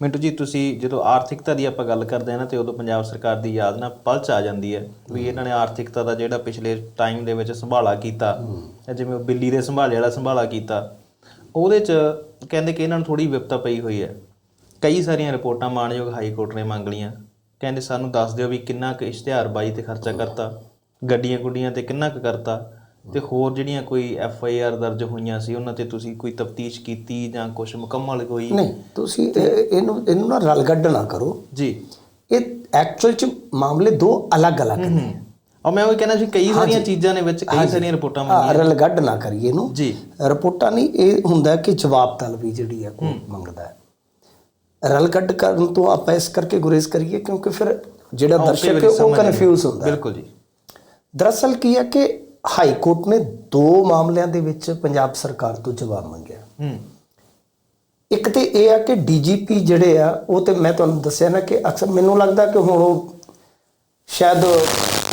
ਮਿੰਟੂ ਜੀ, ਤੁਸੀਂ ਜਦੋਂ ਆਰਥਿਕਤਾ ਦੀ ਆਪਾਂ ਗੱਲ ਕਰਦੇ ਹਾਂ ਨਾ, ਤੇ ਉਦੋਂ ਪੰਜਾਬ ਸਰਕਾਰ ਦੀ ਯਾਦ ਨਾ ਪਲਚ ਆ ਜਾਂਦੀ ਹੈ ਵੀ ਇਹਨਾਂ ਨੇ ਆਰਥਿਕਤਾ ਦਾ ਜਿਹੜਾ ਪਿਛਲੇ ਟਾਈਮ ਦੇ ਵਿੱਚ ਸੰਭਾਲਾ ਕੀਤਾ ਜਿਵੇਂ ਉਹ ਬਿੱਲੀ ਦੇ ਸੰਭਾਲੇ ਵਾਲਾ ਸੰਭਾਲਾ ਕੀਤਾ, ਉਹਦੇ ਚ ਕਹਿੰਦੇ ਕਿ ਇਹਨਾਂ ਨੂੰ ਥੋੜੀ ਵਿਪਤਾ ਪਈ ਹੋਈ ਹੈ। ਕਈ ਸਾਰੀਆਂ ਰਿਪੋਰਟਾਂ ਮਾਨਯੋਗ ਹਾਈ ਕੋਰਟ ਨੇ ਮੰਗ ਲਈਆਂ। ਕਹਿੰਦੇ ਸਾਨੂੰ ਦੱਸ ਦਿਓ ਵੀ ਕਿੰਨਾ ਕੁ ਇਸ਼ਤਿਹਾਰਬਾਜ਼ੀ ਤੇ ਖਰਚਾ ਕਰਤਾ ਗੱਡੀਆਂ ਗੁੱਡੀਆਂ ਤੇ ਕਿੰਨਾ ਕੁ ਕਰਤਾ ਤੇ ਹੋਰ ਜਿਹੜੀਆਂ ਕੋਈ ਐਫ ਆਈ ਆਰ ਦਰਜ ਹੋਈਆਂ ਸੀ ਉਹਨਾਂ ਤੇ ਤੁਸੀਂ ਕੋਈ ਤਫਤੀਸ਼ ਕੀਤੀ ਜਾਂ ਕੁਝ ਮੁਕੰਮਲ ਕੋਈ? ਨਹੀਂ ਤੁਸੀਂ ਇਹ- ਇਹਨੂੰ ਇਹਨੂੰ ਨਾ ਰਲਗੱਡ ਨਾ ਕਰੋ। ਜੀ। ਇਹ ਐਕਚੁਅਲ ਚ ਮਾਮਲੇ ਦੋ ਅਲੱਗ-ਅਲੱਗ ਨੇ। ਔਰ ਮੈਂ ਉਹ ਕਹਿਣਾ ਸੀ ਕਈ ਸਾਰੀਆਂ ਚੀਜ਼ਾਂ ਦੇ ਵਿੱਚ ਕਈ ਸਾਰੀਆਂ ਰਿਪੋਰਟਾਂ ਹਾਂ ਰਲਗੱਡ ਨਾ ਕਰੀਏ ਇਹਨੂੰ। ਜੀ। ਰਿਪੋਰਟਾਂ ਨਹੀਂ ਇਹ ਹੁੰਦਾ ਕਿ ਜਵਾਬ ਤਲਬੀ ਜਿਹੜੀ ਹੈ ਕੋਰਟ ਮੰਗਦਾ ਹੈ। ਰਲਗੱਡ ਕਰਨ ਤੋਂ ਆਪਾਂ ਇਸ ਕਰਕੇ ਗੁਰੇਜ਼ ਕਰੀਏ ਕਿਉਂਕਿ ਫਿਰ ਜਿਹੜਾ ਦਰਸ਼ਕ ਹੈ ਉਹ ਕਨਫਿਊਜ਼ ਹੁੰਦਾ। ਬਿਲਕੁਲ ਜੀ। ਦਰਅਸਲ ਕੀ ਹੈ ਕਿ ਹਾਈ ਕੋਰਟ ਨੇ ਦੋ ਮਾਮਲਿਆਂ ਦੇ ਵਿੱਚ ਪੰਜਾਬ ਸਰਕਾਰ ਤੋਂ ਜਵਾਬ ਮੰਗਿਆ। ਹੂੰ। ਇੱਕ ਤੇ ਇਹ ਆ ਕਿ ਡੀਜੀਪੀ ਜਿਹੜੇ ਆ ਉਹ ਤੇ ਮੈਂ ਤੁਹਾਨੂੰ ਦੱਸਿਆ ਨਾ ਕਿ ਅਕਸਰ ਮੈਨੂੰ ਲੱਗਦਾ ਕਿ ਹੁਣ ਉਹ ਸ਼ਾਇਦ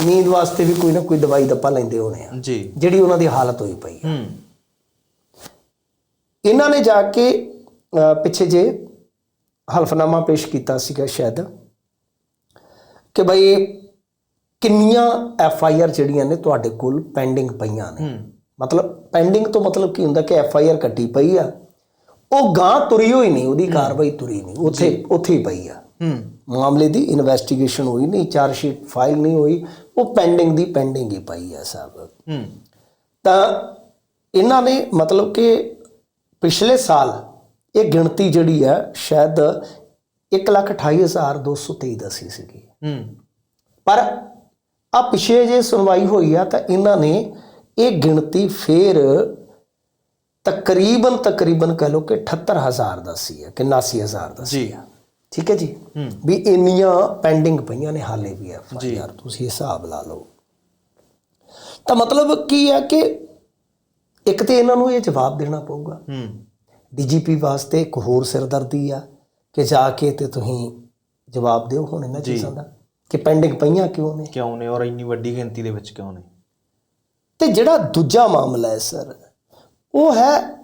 ਨੀਂਦ ਵਾਸਤੇ ਵੀ ਕੋਈ ਨਾ ਕੋਈ ਦਵਾਈ ਦੱਪਾ ਲੈਂਦੇ ਹੋਣੇ ਆ। ਜੀ। ਜਿਹੜੀ ਉਹਨਾਂ ਦੀ ਹਾਲਤ ਹੋਈ ਪਈ ਹੂੰ। ਇਹਨਾਂ ਨੇ ਜਾ ਕੇ ਪਿੱਛੇ ਜੇ ਹਲਫਨਾਮਾ ਪੇਸ਼ ਕੀਤਾ ਸੀਗਾ ਸ਼ਾਇਦ ਕਿ ਬਈ ਕਿੰਨੀਆਂ ਐਫ ਆਈ ਆਰ ਜਿਹੜੀਆਂ ਨੇ ਤੁਹਾਡੇ ਕੋਲ ਪੈਂਡਿੰਗ ਪਈਆਂ ਨੇ? ਮਤਲਬ ਪੈਂਡਿੰਗ ਤੋਂ ਮਤਲਬ ਕੀ ਹੁੰਦਾ ਕਿ ਐਫ ਆਈ ਆਰ ਕੱਟੀ ਪਈ ਆ? ਉਹ ਗਾਂ ਤੁਰੀ ਹੋਈ ਨਹੀਂ ਉਹਦੀ ਕਾਰਵਾਈ ਤੁਰੀ ਨਹੀਂ ਉੱਥੇ ਉੱਥੇ ਹੀ ਪਈ ਆ। ਹੂੰ। ਮਾਮਲੇ ਦੀ ਇਨਵੈਸਟੀਗੇਸ਼ਨ ਹੋਈ ਨਹੀਂ ਚਾਰਜ ਸ਼ੀਟ ਫਾਈਲ ਨਹੀਂ ਹੋਈ ਉਹ ਪੈਂਡਿੰਗ ਦੀ ਪੈਂਡਿੰਗ ਹੀ ਪਈ ਆ ਸਾਹਿਬ ਹੂੰ। ਤਾਂ ਇਹਨਾਂ ਨੇ ਮਤਲਬ ਕਿ ਪਿਛਲੇ ਸਾਲ ਇਹ ਗਿਣਤੀ ਜਿਹੜੀ ਹੈ ਸ਼ਾਇਦ 128223 ਦੱਸੀ ਸੀਗੀ। ਹੂੰ। ਪਰ ਆ ਪਿਛੇ ਜੇ ਸੁਣਵਾਈ ਹੋਈ ਆ ਤਾਂ ਇਹਨਾਂ ਨੇ ਇਹ ਗਿਣਤੀ ਫੇਰ ਤਕਰੀਬਨ ਤਕਰੀਬਨ ਕਹ ਲਓ ਕਿ 78000 ਦੱਸੀ ਹੈ ਕਿ 79000 ਦੱਸੀ ਜੀ। ਆ। ਠੀਕ ਹੈ ਜੀ? ਵੀ ਇੰਨੀਆਂ ਪੈਂਡਿੰਗ ਪਈਆਂ ਨੇ ਹਾਲੇ ਵੀ ਐਫ ਆਈ ਆਰ ਤੁਸੀਂ ਹਿਸਾਬ ਲਾ ਲਓ। ਤਾਂ ਮਤਲਬ ਕੀ ਹੈ ਕਿ ਇੱਕ ਤੇ ਇਹਨਾਂ ਨੂੰ ਇਹ ਜਵਾਬ ਦੇਣਾ ਪਊਗਾ। ਹੂੰ। ਡੀਜੀਪੀ ਵਾਸਤੇ ਇੱਕ ਹੋਰ ਸਿਰਦਰਦੀ ਆ ਕਿ ਜਾ ਕੇ ਤੇ ਤੁਸੀਂ ਜਵਾਬ ਦਿਓ ਹੁਣ ਇਹਨਾਂ ਚੀਜ਼ਾਂ ਦਾ। ਕਿ ਪੈਂਡਿੰਗ ਪਈਆਂ ਕਿਉਂ ਨੇ? ਕਿਉਂ ਨੇ ਔਰ ਇੰਨੀ ਵੱਡੀ ਗਿਣਤੀ ਦੇ ਵਿੱਚ ਕਿਉਂ ਨੇ? ਤੇ ਜਿਹੜਾ ਦੂਜਾ ਮਾਮਲਾ ਹੈ ਸਰ ਉਹ ਹੈ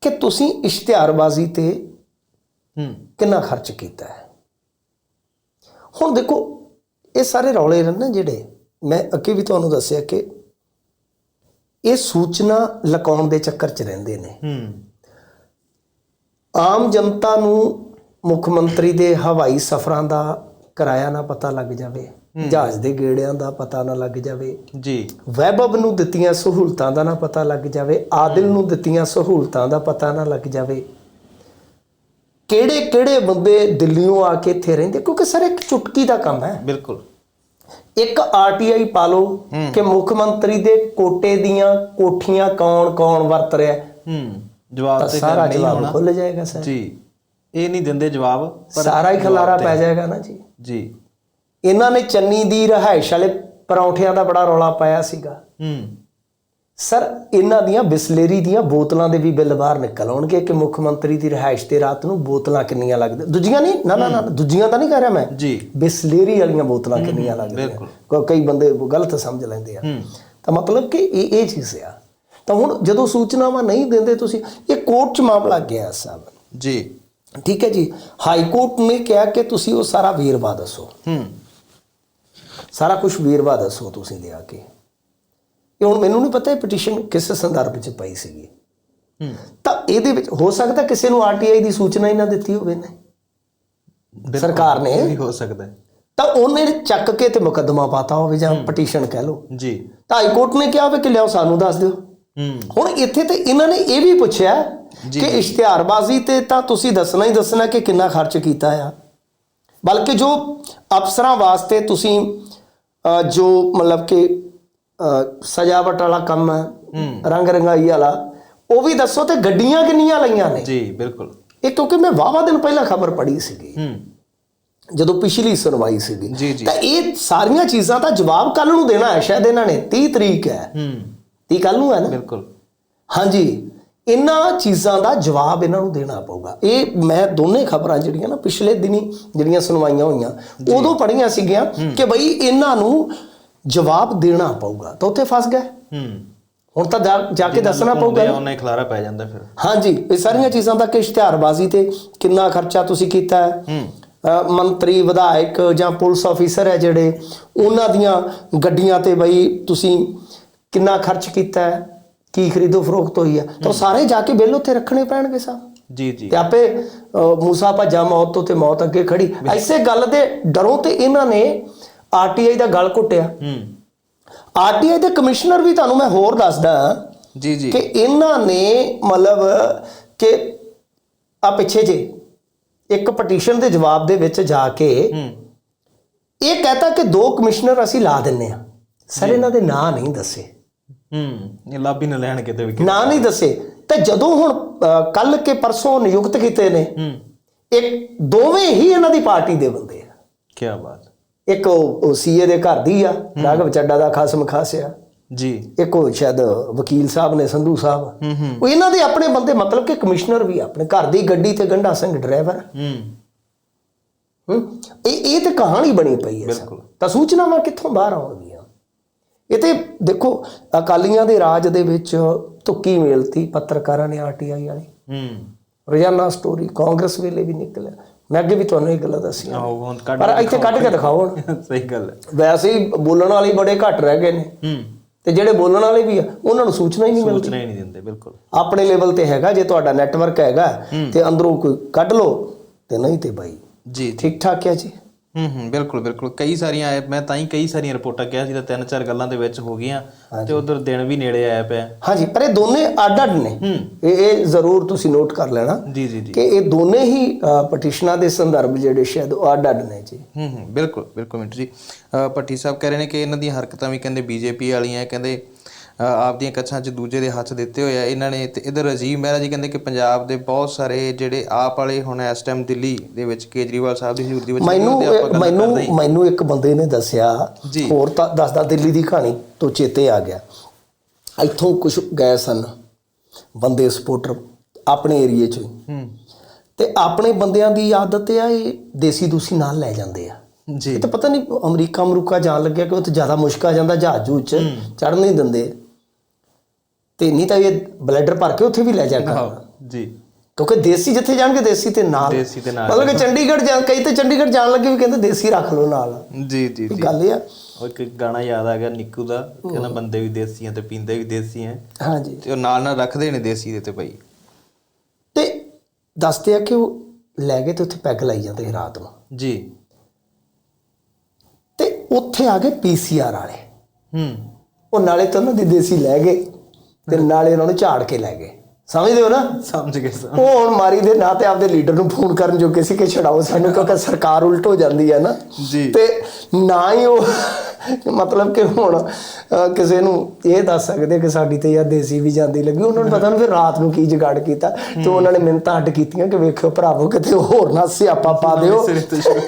ਕਿ ਤੁਸੀਂ ਇਸ਼ਤਿਹਾਰਬਾਜ਼ੀ ਤੇ ਹੂੰ। ਕਿੰਨਾ ਖਰਚ ਕੀਤਾ ਹੈ? ਹੁਣ ਦੇਖੋ ਇਹ ਸਾਰੇ ਰੌਲੇ ਨੇ ਨਾ ਜਿਹੜੇ। ਮੈਂ ਅੱਗੇ ਵੀ ਤੁਹਾਨੂੰ ਦੱਸਿਆ ਕਿ ਇਹ ਸੂਚਨਾ ਲਕਾਉਣ ਦੇ ਚੱਕਰ 'ਚ ਰਹਿੰਦੇ ਨੇ। ਹੂੰ। ਆਮ ਜਨਤਾ ਨੂੰ ਮੁੱਖ ਮੰਤਰੀ ਦੇ ਹਵਾਈ ਸਫ਼ਰਾਂ ਦਾ ਕਿਰਾਇਆ ਨਾ ਪਤਾ ਲੱਗ ਜਾਵੇ ਜਹਾਜ਼ ਦੇ ਗੇੜਿਆਂ ਦਾ ਪਤਾ ਨਾ ਲੱਗ ਜਾਵੇ ਜੀ। ਵੈਬਬ ਨੂੰ ਦਿੱਤੀਆਂ ਸਹੂਲਤਾਂ ਦਾ ਨਾ ਪਤਾ ਲੱਗ ਜਾਵੇ ਆਦਿਲ ਨੂੰ ਦਿੱਤੀਆਂ ਸਹੂਲਤਾਂ ਦਾ ਪਤਾ ਨਾ ਲੱਗ ਜਾਵੇ। ਕਿਹੜੇ ਕਿਹੜੇ ਬੰਦੇ ਦਿੱਲੀੋਂ ਆ ਕੇ ਇੱਥੇ ਰਹਿੰਦੇ? ਕਿਉਂਕਿ ਸਰ ਇੱਕ ਚੁਟਕੀ ਦਾ ਕੰਮ ਹੈ। ਬਿਲਕੁਲ। ਇੱਕ ਆਰਟੀਆਈ ਪਾ ਲਓ ਕਿ ਮੁੱਖ ਮੰਤਰੀ ਦੇ ਕੋਟੇ ਦੀਆਂ ਕੋਠੀਆਂ ਕੌਣ ਕੌਣ ਵਰਤ ਰਿਹਾ ਹੈ, ਜਵਾਬ ਤਾਂ ਸਾਰਾ ਜਵਾਬ ਖੁੱਲ ਜਾਏਗਾ ਸਰ। ਜੀ। ਇਹ ਨਹੀਂ ਦਿੰਦੇ ਜਵਾਬ ਪਰ ਸਾਰਾ ਹੀ ਖਲਾਰਾ ਪੈ ਜਾਏਗਾ ਨਾ ਜੀ। ਜੀ। ਇਹਨਾਂ ਨੇ ਚੰਨੀ ਦੀ ਰਿਹਾਇਸ਼ ਵਾਲੇ ਪਰੌਂਠਿਆਂ ਦਾ ਬੜਾ ਰੌਲਾ ਪਾਇਆ ਸੀਗਾ। ਹੂੰ। ਸਰ ਇਹਨਾਂ ਦੀਆਂ ਬਿਸਲੇਰੀ ਦੀਆਂ ਬੋਤਲਾਂ ਦੇ ਵੀ ਬਿੱਲ ਬਾਹਰ ਨਿਕਲ ਆਉਣਗੇ ਕਿ ਮੁੱਖ ਮੰਤਰੀ ਦੀ ਰਿਹਾਇਸ਼ ਤੇ ਰਾਤ ਨੂੰ ਬੋਤਲਾਂ ਕਿੰਨੀਆਂ ਲੱਗਦੀਆਂ ਦੂਜੀਆਂ ਨਹੀਂ ਨਾ ਨਾ ਨਾ ਦੂਜੀਆਂ ਤਾਂ ਨਹੀਂ ਕਹਿ ਰਿਹਾ ਮੈਂ। ਜੀ। ਬਿਸਲੇਰੀ ਵਾਲੀਆਂ ਬੋਤਲਾਂ ਕਿੰਨੀਆਂ ਲੱਗਦੀਆਂ। ਕਈ ਬੰਦੇ ਗਲਤ ਸਮਝ ਲੈਂਦੇ ਆ। ਤਾਂ ਮਤਲਬ ਕਿ ਇਹ ਇਹ ਚੀਜ਼ ਆ। ਤਾਂ ਹੁਣ ਜਦੋਂ ਸੂਚਨਾਵਾਂ ਨਹੀਂ ਦਿੰਦੇ ਤੁਸੀਂ ਇਹ ਕੋਰਟ 'ਚ ਮਾਮਲਾ ਗਿਆ ਸਾਹਿਬ ਜੀ। ਠੀਕ ਹੈ ਜੀ? ਹਾਈ ਕੋਰਟ ਨੇ ਕਿਹਾ ਕਿ ਤੁਸੀਂ ਉਹ ਸਾਰਾ ਵੇਰਵਾ ਦੱਸੋ। ਹੂੰ। ਸਾਰਾ ਕੁਝ ਵੇਰਵਾ ਦੱਸੋ ਤੁਸੀਂ ਲਿਆ ਕੇ। ਇਹ ਹੁਣ ਮੈਨੂੰ ਨਹੀਂ ਪਤਾ ਇਹ ਪਟੀਸ਼ਨ ਕਿਸ ਸੰਦਰਭ 'ਚ ਪਈ ਸੀਗੀ। ਹੂੰ। ਤਾਂ ਇਹਦੇ ਵਿੱਚ ਹੋ ਸਕਦਾ ਕਿਸੇ ਨੂੰ ਆਰਟੀਆਈ ਦੀ ਸੂਚਨਾ ਹੀ ਨਾ ਦਿੱਤੀ ਹੋਵੇ ਨੇ। ਸਰਕਾਰ ਨੇ। ਵੀ ਹੋ ਸਕਦਾ ਤਾਂ ਉਹਨੇ ਚੱਕ ਕੇ ਤੇ ਮੁਕੱਦਮਾ ਪਾਤਾ ਹੋਵੇ ਜਾਂ ਪਟੀਸ਼ਨ ਕਹਿ ਲਓ। ਜੀ। ਤਾਂ ਹਾਈ ਕੋਰਟ ਨੇ ਕਿਹਾ ਹੋਵੇ ਕਿ ਲਿਆਓ ਸਾਨੂੰ ਦੱਸ ਦਿਓ। ਹੂੰ। ਹੁਣ ਇੱਥੇ ਤੇ ਇਹਨਾਂ ਨੇ ਇਹ ਵੀ ਪੁੱਛਿਆ ਕਿ ਇਸ਼ਤਿਹਾਰਬਾਜ਼ੀ ਤੇ ਤਾਂ ਤੁਸੀਂ ਦੱਸਣਾ ਹੀ ਦੱਸਣਾ ਕਿ ਕਿੰਨਾ ਖਰਚ ਕੀਤਾ ਆ। ਬਲਕਿ ਜੋ ਅਫਸਰਾਂ ਵਾਸਤੇ ਤੁਸੀਂ ਜੋ ਮਤਲਬ ਕਿ ਸਜਾਵਟ ਵਾਲਾ ਕੰਮ ਹੈ ਰੰਗ ਰੰਗਾਈ ਵਾਲਾ ਉਹ ਵੀ ਦੱਸੋ ਤੇ ਗੱਡੀਆਂ ਕਿੰਨੀਆਂ ਲਈਆਂ ਨੇ? ਜੀ ਬਿਲਕੁਲ। ਇਹ ਕਿਉਂਕਿ ਮੈਂ ਵਾਵਾ ਦਿਨ ਪਹਿਲਾਂ ਖਬਰ ਪੜ੍ਹੀ ਸੀਗੀ। ਜਦੋਂ ਪਿਛਲੀ ਸੁਣਵਾਈ ਸੀਗੀ। ਤਾਂ ਇਹ ਸਾਰੀਆਂ ਚੀਜ਼ਾਂ ਦਾ ਜਵਾਬ ਕੱਲ ਨੂੰ ਦੇਣਾ ਹੈ ਸ਼ਾਇਦ ਇਹਨਾਂ ਨੇ 30 ਤਰੀਕ ਹੈ। ਹੂੰ। 30 ਕੱਲ ਨੂੰ ਹੈ ਨਾ? ਬਿਲਕੁਲ। ਹਾਂਜੀ। ਇਹਨਾਂ ਚੀਜ਼ਾਂ ਦਾ ਜਵਾਬ ਇਹਨਾਂ ਨੂੰ ਦੇਣਾ ਪਊਗਾ। ਇਹ ਮੈਂ ਦੋਨੇ ਖਬਰਾਂ ਜਿਹੜੀਆਂ ਨਾ ਪਿਛਲੇ ਦਿਨੀ ਜਿਹੜੀਆਂ ਸੁਣਵਾਈਆਂ ਹੋਈਆਂ ਉਦੋਂ ਪੜ੍ਹੀਆਂ ਸੀਗੀਆਂ ਕਿ ਬਈ ਇਹਨਾਂ ਨੂੰ ਜਵਾਬ ਦੇਣਾ ਪਊਗਾ। ਤਾਂ ਉੱਥੇ ਫਸ ਗਏ। ਹੂੰ। ਹੁਣ ਤਾਂ ਜਾ- ਕੇ ਦੱਸਣਾ ਪਊਗਾ। ਉਹਨਾਂ ਖਲਾਰਾ ਪੈ ਜਾਂਦਾ ਫਿਰ। ਹਾਂਜੀ ਇਹ ਸਾਰੀਆਂ ਚੀਜ਼ਾਂ ਦਾ ਕਿ ਇਸ਼ਤਿਹਾਰਬਾਜ਼ੀ ਤੇ ਕਿੰਨਾ ਖਰਚਾ ਤੁਸੀਂ ਕੀਤਾ ਹੈ? ਹੂੰ। ਮੰਤਰੀ ਵਿਧਾਇਕ ਜਾਂ ਪੁਲਿਸ ਅਫੀਸਰ ਹੈ ਜਿਹੜੇ ਉਹਨਾਂ ਦੀਆਂ ਗੱਡੀਆਂ ਤੇ ਬਈ ਤੁਸੀਂ ਕਿੰਨਾ ਖਰਚ ਕੀਤਾ ਹੈ? ਕੀ ਖਰੀਦੋ ਫਰੋਖਤ ਹੋਈ ਹੈ ਤਾਂ ਉਹ ਸਾਰੇ ਜਾ ਕੇ ਬਿੱਲ ਉੱਥੇ ਰੱਖਣੇ ਪੈਣਗੇ ਸਾਹਿਬ ਜੀ ਜੀ। ਤੇ ਆਪੇ ਮੂਸਾ ਭੱਜਾ ਮੌਤ ਤੋਂ ਤੇ ਮੌਤ ਅੱਗੇ ਖੜੀ। ਐਸੇ ਗੱਲ ਦੇ ਡਰੋਂ ਤੇ ਇਹਨਾਂ ਨੇ ਆਰਟੀਆਈ ਦਾ ਗਲ ਘੁੱਟਿਆ ਹੂੰ। ਆਰਟੀਆਈ ਦੇ ਕਮਿਸ਼ਨਰ ਵੀ ਤੁਹਾਨੂੰ ਮੈਂ ਹੋਰ ਦੱਸਦਾ ਜੀ ਜੀ। ਕਿ ਇਹਨਾਂ ਨੇ ਮਤਲਬ ਕਿ ਆ ਪਿੱਛੇ ਜੇ ਇੱਕ ਪਟੀਸ਼ਨ ਦੇ ਜਵਾਬ ਦੇ ਵਿੱਚ ਜਾ ਕੇ ਹੂੰ। ਇਹ ਕਹਤਾ ਕਿ ਦੋ ਕਮਿਸ਼ਨਰ ਅਸੀਂ ਲਾ ਦਿੰਨੇ ਆ। ਸਰ ਇਹਨਾਂ ਦੇ ਨਾਂ ਨਹੀਂ ਦੱਸੇ। ਹੂੰ। ਇਹ ਲੱਭ ਹੀ ਨਾ ਲੈਣ ਕਿਤੇ ਵੀ ਨਾਂ ਨਹੀਂ ਦੱਸੇ। ਤੇ ਜਦੋਂ ਹੁਣ ਕੱਲ ਕੇ ਪਰਸੋਂ ਨਿਯੁਕਤ ਕੀਤੇ ਨੇ ਹੂੰ। ਇੱਕ ਦੋਵੇਂ ਹੀ ਇਹਨਾਂ ਦੀ ਪਾਰਟੀ ਦੇ ਬੰਦੇ ਆ। ਕੀ ਬਾਤ। ਇੱਕ ਉਹ ਸੀਏ ਦੇ ਘਰ ਦੀ ਆ ਰਾਘਵ ਚੱਡਾ ਦਾ ਖਾਸਮ ਖਾਸਿਆ ਜੀ। ਇੱਕ ਉਹ ਸ਼ਾਇਦ ਵਕੀਲ ਸਾਹਿਬ ਨੇ ਸੰਧੂ ਸਾਹਿਬ। ਹੂੰ ਹੂੰ। ਉਹ ਇਹਨਾਂ ਦੇ ਆਪਣੇ ਬੰਦੇ ਮਤਲਬ ਕਿ ਕਮਿਸ਼ਨਰ ਵੀ ਆ, ਆਪਣੇ ਘਰ ਦੀ ਗੱਡੀ ਤੇ ਗੰਡਾ ਸਿੰਘ ਡਰਾਈਵਰ। ਹੂੰ। ਹੂੰ। ਇਹ ਇਹ ਤੇ ਕਹਾਣੀ ਬਣੀ ਪਈ ਹੈ। ਬਿਲਕੁਲ। ਤਾਂ ਸੂਚਨਾਵਾਂ ਕਿੱਥੋਂ ਬਾਹਰ ਆਉਣਗੀਆਂ? ਇਹ ਤੇ ਦੇਖੋ ਅਕਾਲੀਆਂ ਦੇ ਰਾਜ ਦੇ ਵਿੱਚ ਤੁੱਕੀ ਮੇਲਤੀ ਪੱਤਰਕਾਰਾਂ ਨੇ ਆਰਟੀਆਈ ਵਾਲੀ। ਹੂੰ। ਰੋਜ਼ਾਨਾ ਸਟੋਰੀ ਕਾਂਗਰਸ ਵੇਲੇ ਵੀ ਨਿਕਲਿਆ। ਮੈਂ ਅੱਗੇ ਵੀ ਤੁਹਾਨੂੰ ਇਹ ਗੱਲਾਂ ਦੱਸੀਆਂ ਪਰ ਇੱਥੇ ਕੱਢ ਕੇ ਦਿਖਾਓ। ਹੁਣ। ਸਹੀ ਗੱਲ ਹੈ। ਵੈਸੇ ਹੀ ਬੋਲਣ ਵਾਲੇ ਬੜੇ ਘੱਟ ਰਹਿ ਗਏ ਨੇ। ਹੂੰ। ਤੇ ਜਿਹੜੇ ਬੋਲਣ ਵਾਲੇ ਵੀ ਆ ਉਹਨਾਂ ਨੂੰ ਸੂਚਨਾ ਹੀ ਨਹੀਂ ਮਿਲਦੀ। ਸੋਚਣਾ ਹੀ ਨਹੀਂ ਦਿੰਦੇ ਬਿਲਕੁਲ। ਆਪਣੇ ਲੈਵਲ ਤੇ ਹੈਗਾ ਜੇ ਤੁਹਾਡਾ ਨੈਟਵਰਕ ਹੈਗਾ ਤੇ ਅੰਦਰੋਂ ਕੋਈ ਕੱਢ ਲਓ ਤੇ ਨਹੀਂ ਤੇ ਬਾਈ। ਜੀ ਠੀਕ ਠਾਕ ਹੈ ਜੀ। ਹੂੰ ਹੂੰ ਬਿਲਕੁਲ ਬਿਲਕੁਲ। ਕਈ ਸਾਰੀਆਂ ਮੈਂ ਤਾਂ ਹੀ ਕਈ ਸਾਰੀਆਂ ਰਿਪੋਰਟਾਂ ਕਿਹਾ ਸੀ ਤਾਂ ਤਿੰਨ ਚਾਰ ਗੱਲਾਂ ਦੇ ਵਿੱਚ ਹੋ ਗਈਆਂ ਤੇ ਉਧਰ ਦਿਨ ਵੀ ਨੇੜੇ ਆਇਆ ਪਿਆ। ਹਾਂਜੀ ਪਰ ਇਹ ਦੋਨੇ ਅੱਡ ਅੱਡ ਨੇ ਇਹ ਇਹ ਜ਼ਰੂਰ ਤੁਸੀਂ ਨੋਟ ਕਰ ਲੈਣਾ ਜੀ ਜੀ ਜੀ। ਕਿ ਇਹ ਦੋਨੇ ਹੀ ਪਟੀਸ਼ਨਾਂ ਦੇ ਸੰਦਰਭ ਜਿਹੜੇ ਸ਼ਾਇਦ ਉਹ ਅੱਡ ਅੱਡ ਨੇ ਜੀ। ਹੂੰ ਹੂੰ ਬਿਲਕੁਲ ਬਿਲਕੁਲ ਮਿੰਟੂ ਜੀ। ਭੱਟੀ ਸਾਹਿਬ ਕਹਿ ਰਹੇ ਨੇ ਕਿ ਇਹਨਾਂ ਦੀਆਂ ਹਰਕਤਾਂ ਵੀ ਕਹਿੰਦੇ ਬੀਜੇਪੀ ਵਾਲੀਆਂ ਕਹਿੰਦੇ ਆਪਦੀਆਂ ਕੱਛਾਂ 'ਚ ਦੂਜੇ ਦੇ ਹੱਥ ਦਿੱਤੇ ਹੋਏ ਆ। ਇਹਨਾਂ ਨੇ ਤੇ ਇਧਰ ਰਾਜੀਵ ਮਹਿਰਾ ਜੀ ਕਹਿੰਦੇ ਕਿ ਪੰਜਾਬ ਦੇ ਬਹੁਤ ਸਾਰੇ ਜਿਹੜੇ ਆਪ ਵਾਲੇ ਹੁਣ ਇਸ ਟਾਈਮ ਦਿੱਲੀ ਦੇ ਵਿੱਚ ਕੇਜਰੀਵਾਲ ਸਾਹਿਬ ਦੀ ਹਜ਼ੂਰੀ ਵਿੱਚ ਮੈਨੂੰ ਆਪਾਂ ਮੈਨੂੰ। ਮੈਨੂੰ ਇੱਕ ਬੰਦੇ ਨੇ ਦੱਸਿਆ। ਹੋਰ ਤਾਂ ਦੱਸਦਾ ਦਿੱਲੀ ਦੀ ਕਹਾਣੀ ਤੋਂ ਚੇਤੇ ਆ ਗਿਆ। ਇੱਥੋਂ ਕੁਝ ਗਏ ਸਨ ਬੰਦੇ ਸਪੋਰਟਰ ਆਪਣੇ ਏਰੀਏ 'ਚ। ਤੇ ਆਪਣੇ ਬੰਦਿਆਂ ਦੀ ਆਦਤ ਆ ਇਹ ਦੇਸੀ ਦੂਸੀ ਨਾਲ ਲੈ ਜਾਂਦੇ ਆ। ਜੀ। ਤਾਂ ਪਤਾ ਨਹੀਂ ਅਮਰੀਕਾ ਅਮਰੀਕਾ ਜਾਣ ਲੱਗਿਆ ਕਿ ਉੱਥੇ ਜ਼ਿਆਦਾ ਮੁਸ਼ਕ ਆ ਜਾਂਦਾ ਜਹਾਜ਼ ਜੂਹ ਚ ਚੜ ਨਹੀਂ ਦਿੰਦੇ। ਤੇ ਨਹੀਂ ਤਾਂ ਇਹ ਬਲੈਡਰ ਭਰ ਕੇ ਉੱਥੇ ਵੀ ਲੈ ਜਾ ਕਰ ਜੀ। ਕਿਉਂਕਿ ਦੇਸੀ ਜਿੱਥੇ ਜਾਣਗੇ ਦੇਸੀ ਤੇ ਨਾਲ। ਦੇਸੀ ਤੇ ਨਾਲ। ਮਤਲਬ ਕਿ ਚੰਡੀਗੜ੍ਹ ਜਾ ਕਈ ਤੇ ਚੰਡੀਗੜ੍ਹ ਜਾਣ ਲੱਗੇ ਵੀ ਕਹਿੰਦੇ ਦੇਸੀ ਰੱਖ ਲਓ ਨਾਲ। ਜੀ ਜੀ ਜੀ। ਗੱਲ ਇਹ ਆ। ਉਹ ਇੱਕ ਗਾਣਾ ਯਾਦ ਆ ਗਿਆ ਨਿੱਕੂ ਦਾ ਕਹਿੰਦਾ ਬੰਦੇ ਵੀ ਦੇਸੀ ਆ ਤੇ ਪੀਂਦੇ ਵੀ ਦੇਸੀ ਆ। ਹਾਂਜੀ। ਤੇ ਉਹ ਨਾਲ ਨਾਲ ਰੱਖਦੇ ਨੇ ਦੇਸੀ ਦੇ ਤੇ ਭਾਈ ਤੇ ਦੱਸਦੇ ਆ ਕਿ ਉਹ ਲੈ ਗਏ ਤੇ ਉੱਥੇ ਪੈਗ ਲਾਈ ਜਾਂਦੇ ਸੀ ਰਾਤ ਨੂੰ। ਜੀ। ਤੇ ਉੱਥੇ ਆ ਗਏ ਪੀਸੀਆਰ ਵਾਲੇ। ਹੂੰ। ਉਹ ਨਾਲੇ ਤਾਂ ਉਹਨਾਂ ਦੀ ਦੇਸੀ ਲੈ ਗਏ। ਤੇ ਨਾਲੇ ਉਹਨਾਂ ਨੂੰ ਝਾੜ ਕੇ ਲੈ ਗਏ। ਸਮਝਦੇ ਹੋ ਨਾ? ਸਮਝ ਗਏ ਸਮ- ਉਹ ਹੁਣ ਮਾਰੀ ਦੇ ਨਾ ਤੇ ਆਪਦੇ ਲੀਡਰ ਨੂੰ ਫੋਨ ਕਰਨ ਜੋਗੇ ਸੀ ਕਿ ਛਡਾਓ ਸਾਨੂੰ ਕਿਉਂਕਿ ਸਰਕਾਰ ਉਲਟ ਹੋ ਜਾਂਦੀ ਹੈ ਨਾ। ਜੀ। ਤੇ ਨਾ ਹੀ ਉਹ ਮਤਲਬ ਕਿ ਹੁਣ ਕਿਸੇ ਨੂੰ ਇਹ ਦੱਸ ਸਕਦੇ ਕਿ ਸਾਡੀ ਤੇ ਯਾਰ ਦੇਸੀ ਵੀ ਜਾਂਦੀ ਲੱਗੀ। ਉਹਨਾਂ ਨੂੰ ਪਤਾ ਨਹੀਂ ਫਿਰ ਰਾਤ ਨੂੰ ਕੀ ਜਗਾੜ ਕੀਤਾ। ਤੇ ਉਹਨਾਂ ਨੇ ਮਿੰਤਾਂ ਅੱਡ ਕੀਤੀਆਂ ਕਿ ਵੇਖਿਓ ਭਰਾਵੋ ਕਿਤੇ ਹੋਰ ਨਾ ਸਿਆਪਾ ਪਾ ਦਿਓ। ਸਿਰੇ ਸ਼ੁਰੂ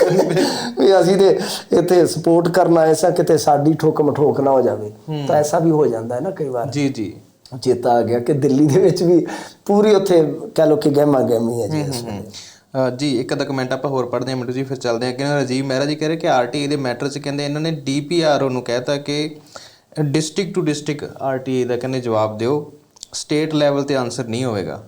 ਵੀ ਅਸੀਂ ਤੇ ਇੱਥੇ ਸਪੋਰਟ ਕਰਨਾ ਐਸਾ ਕਿਤੇ ਸਾਡੀ ਠੋਕ ਨਾ ਹੋ ਜਾਵੇ। ਤਾਂ ਐਸਾ ਵੀ ਹੋ ਜਾਂਦਾ ਹੈ ਨਾ ਕਈ ਵਾਰ। ਜੀ ਜੀ। ਚੇਤਾ ਆ ਗਿਆ ਕਿ ਦਿੱਲੀ ਦੇ ਵਿੱਚ ਵੀ ਪੂਰੀ ਉੱਥੇ ਕਹਿ ਲੋ ਕਿ ਗਹਿਮਾ ਗਹਿਮੀ ਹੈ ਜੀ ਇਸ ਵੇਲੇ। ਅ, ਜੀ ਇੱਕ ਅੱਧਾ ਕਮੈਂਟ ਆਪਾਂ ਹੋਰ ਪੜ੍ਹਦੇ ਹਾਂ ਮਿੰਟੂ ਜੀ ਫਿਰ ਚੱਲਦੇ ਹਾਂ ਕਿ ਰਾਜੀਵ ਮਹਿਰਾ ਜੀ ਕਹਿ ਰਹੇ ਕਿ ਆਰਟੀਏ ਦੇ ਮੈਟਰ 'ਚ ਕਹਿੰਦੇ ਇਹਨਾਂ ਨੇ ਡੀਪੀਆਰਓ ਨੂੰ ਕਹਿਤਾ ਕਿ ਡਿਸਟ੍ਰਿਕਟ ਟੂ ਡਿਸਟ੍ਰਿਕਟ ਆਰਟੀਏ ਦਾ ਕਹਿੰਦੇ ਜਵਾਬ ਦਿਓ। ਸਟੇਟ ਲੈਵਲ ਤੇ ਆਨਸਰ ਨਹੀਂ ਹੋਵੇਗਾ।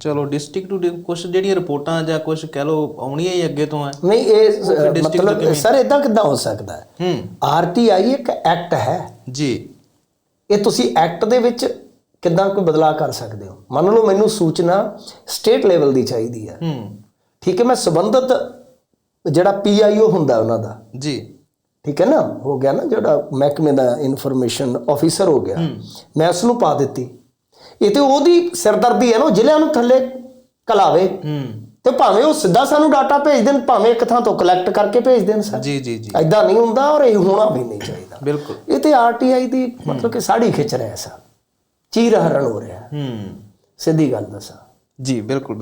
ਚਲੋ ਡਿਸਟ੍ਰਿਕਟ ਟੂ ਕੁਝ ਜਿਹੜੀਆਂ ਰਿਪੋਰਟਾਂ ਜਾਂ ਕੁਝ ਕਹਿ ਲਓ ਆਉਣੀਆਂ ਹੀ ਅੱਗੇ ਤੋਂ ਹੈ ਨਹੀਂ ਇਹ ਮਤਲਬ? ਸਰ ਇਦਾਂ ਕਿੱਦਾਂ ਹੋ ਸਕਦਾ ਹੈ? ਹੂੰ। ਆਰਟੀਆਈ ਇੱਕ ਐਕਟ ਹੈ। ਜੀ। ਇਹ ਤੁਸੀਂ ਐਕਟ ਦੇ ਵਿੱਚ ਕਿੱਦਾਂ ਕੋਈ ਬਦਲਾਅ ਕਰ ਸਕਦੇ ਹੋ? ਮੰਨ ਲਓ ਮੈਨੂੰ ਸੂਚਨਾ ਸਟੇਟ ਲੈਵਲ ਦੀ ਚਾਹੀਦੀ ਹੈ। ਹੂੰ। ਠੀਕ ਹੈ ਮੈਂ ਸੰਬੰਧਿਤ ਜਿਹੜਾ ਪੀਆਈਓ ਹੁੰਦਾ ਉਹਨਾਂ ਦਾ। ਜੀ। ਠੀਕ ਹੈ ਨਾ? ਹੋ ਗਿਆ ਨਾ ਜਿਹੜਾ ਮਹਿਕਮੇ ਦਾ ਇਨਫੋਰਮੇਸ਼ਨ ਆਫੀਸਰ ਹੋ ਗਿਆ। ਮੈਂ ਉਸ ਨੂੰ ਪਾ ਦਿੱਤੀ। ਇਹ ਤੇ ਉਹਦੀ ਸਿਰਦਰਦੀ ਹੈ ਨਾ ਜ਼ਿਲ੍ਹਿਆਂ ਨੂੰ ਥੱਲੇ ਕਲਾਵੇ ਹੂੰ। ਤੇ ਭਾਵੇਂ ਉਹ ਸਿੱਧਾ ਸਾਨੂੰ ਡਾਟਾ ਭੇਜ ਦੇਣ ਭਾਵੇਂ ਇੱਕ ਥਾਂ ਤੋਂ ਕਲੈਕਟ ਕਰਕੇ ਭੇਜ ਦੇਣ ਸਰ। ਜੀ ਜੀ ਜੀ। ਐਦਾਂ ਨਹੀਂ ਹੁੰਦਾ ਔਰ ਇਹ ਹੋਣਾ ਵੀ ਨਹੀਂ ਚਾਹੀਦਾ। ਬਿਲਕੁਲ। ਇਹ ਤੇ ਆਰਟੀਆਈ ਦੀ ਮਤਲਬ ਕਿ ਸਾੜੀ ਖਿੱਚ ਰਿਹਾ ਸਾ ਚੀਰ ਹਰਨ ਹੋ ਰਿਹਾ। ਹੂੰ। ਸਿੱਧੀ ਗੱਲ ਦੱਸਾਂ। ਜੀ ਬਿਲਕੁਲ ਬਿਲਕੁਲ।